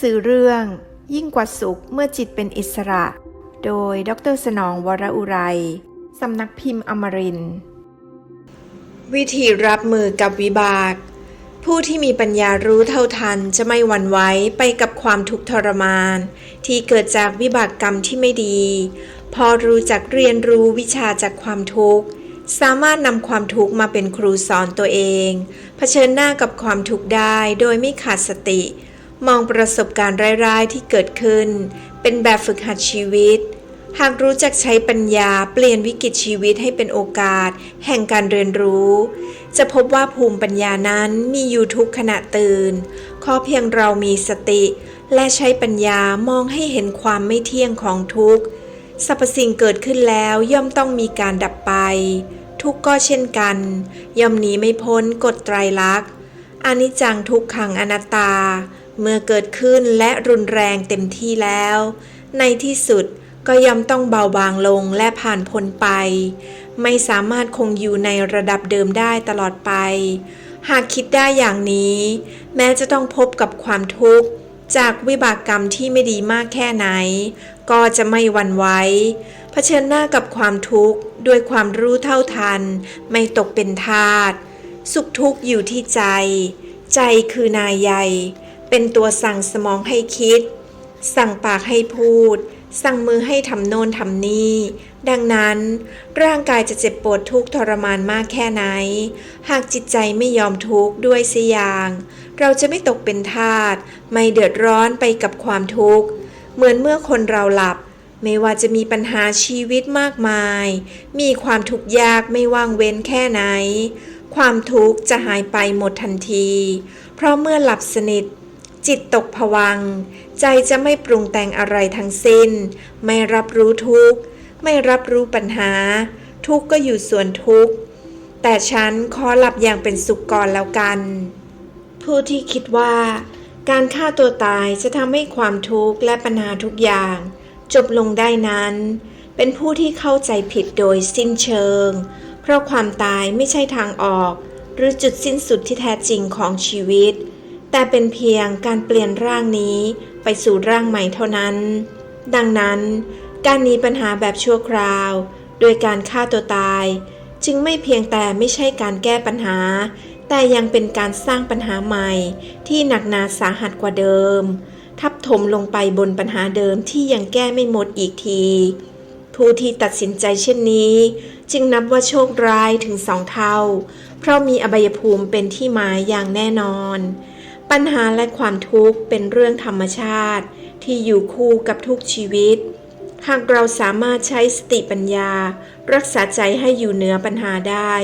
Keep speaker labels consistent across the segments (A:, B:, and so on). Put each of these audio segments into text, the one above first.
A: สือเรื่องยิ่งกว่าสุขเมื่อจิตเป็นอิสระ โดยดรสนองวรอุไร สำนักพิมพ์อมริน วิธีรับมือกับวิบาก ผู้ที่มีปัญญารู้เท่าทันจะไม่หวั่นไหวไปกับความทุกข์ทรมาน ที่เกิดจากวิบากกรรมที่ไม่ดี พอรู้จักเรียนรู้วิชาจากความทุกข์สามารถนำความทุกข์มาเป็นครูสอนตัวเอง เผชิญหน้ากับความทุกข์ได้โดยไม่ขาดสติ มองประสบการณ์ร้ายๆที่เกิดขึ้น เป็นแบบฝึกหัดชีวิต หากรู้จักใช้ปัญญาเปลี่ยนวิกฤตชีวิตให้เป็นโอกาส แห่งการเรียนรู้ จะพบว่าภูมิปัญญานั้นมีอยู่ทุกขณะตื่น ขอเพียงเรามีสติ และใช้ปัญญามองให้เห็นความไม่เที่ยงของทุกข์สรรพสิ่งเกิดขึ้นแล้วย่อมต้องมีการดับไป ทุกก็เช่นกัน ย่อมหนีไม่พ้นกฎไตรลักษณ์อนิจจังทุกขังอนัตตา เมื่อเกิดขึ้นและรุนแรงเต็มที่แล้ว ในที่สุดก็ย่อมต้องเบาบางลงและผ่านพ้นไป ไม่สามารถคงอยู่ในระดับเดิมได้ตลอดไป หากคิดได้อย่างนี้ แม้จะต้องพบกับความทุกข์ จากวิบากกรรมที่ไม่ดีมากแค่ไหน ก็จะไม่หวั่นไหวเผชิญหน้ากับความทุกข์ด้วยความรู้เท่าทัน ไม่ตกเป็นทาสสุขทุกข์อยู่ที่ใจ ใจคือนายใหญ่ เป็นตัวสั่งสมองให้คิด สั่งปากให้พูด สั่งมือให้ทำโน่นทำนี่ ดังนั้น ร่างกายจะเจ็บปวดทุกทรมานมากแค่ไหน หากจิตใจไม่ยอมทุกข์ด้วยสิอย่าง เราจะไม่ตกเป็นทาสไม่เดือดร้อนไปกับความทุกข์ เหมือนเมื่อคนเราหลับไม่ว่าจะมีปัญหาชีวิตมากมาย มีความทุกข์ยากไม่ว่างเว้นแค่ไหน ความทุกข์จะหายไปหมดทันที เพราะเมื่อหลับสนิท จิตตกผวัง ใจจะไม่ปรุงแต่งอะไรทั้งสิ้น ไม่รับรู้ทุกข์ ไม่รับรู้ปัญหา ทุกข์ก็อยู่ส่วนทุกข์ แต่ฉันขอหลับอย่างเป็นสุขก่อนแล้วกัน ผู้ที่คิดว่า การฆ่าตัวตายจะทำให้ความทุกข์และปัญหาทุกอย่าง จบลงได้นั้น เป็นผู้ที่เข้าใจผิดโดยสิ้นเชิง เพราะความตายไม่ใช่ทางออก หรือจุดสิ้นสุดที่แท้จริงของชีวิต แต่เป็นเพียงการเปลี่ยนร่างนี้ไปสู่ร่างใหม่เท่านั้น ดังนั้น การหนีปัญหาแบบชั่วคราว โดยการฆ่าตัวตาย จึงไม่เพียงแต่ไม่ใช่การแก้ปัญหา แต่ยังเป็นการสร้างปัญหาใหม่ที่หนักหนาสาหัสกว่าเดิม ทับถมลงไปบนปัญหาเดิมที่ยังแก้ไม่หมดอีกที ผู้ที่ตัดสินใจเช่นนี้ จึงนับว่าโชคร้ายถึงสองเท่า เพราะมีอบายภูมิเป็นที่หมายอย่างแน่นอน ปัญหาและความทุกข์เป็นเรื่องธรรมชาติ ที่อยู่คู่กับทุกชีวิต หากเราสามารถใช้สติปัญญา รักษาใจให้อยู่เหนือปัญหาได้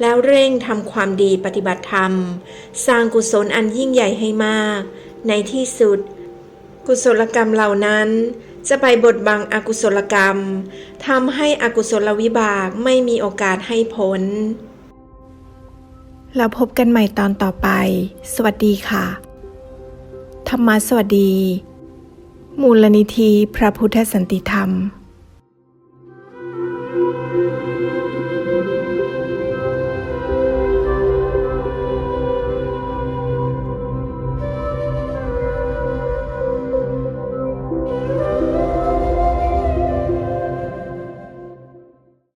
A: แล้วเร่งทำความดีปฏิบัติธรรม สร้างกุศลอันยิ่งใหญ่ให้มาก ในที่สุด กุศลกรรมเหล่านั้น จะไปบดบังอกุศลกรรมทำให้อกุศลวิบากไม่มีโอกาสให้ผล แล้วพบกันใหม่ตอนต่อไป สวัสดีค่ะ ธรรมะสวัสดี มูลนิธิพระพุทธสันติธรรม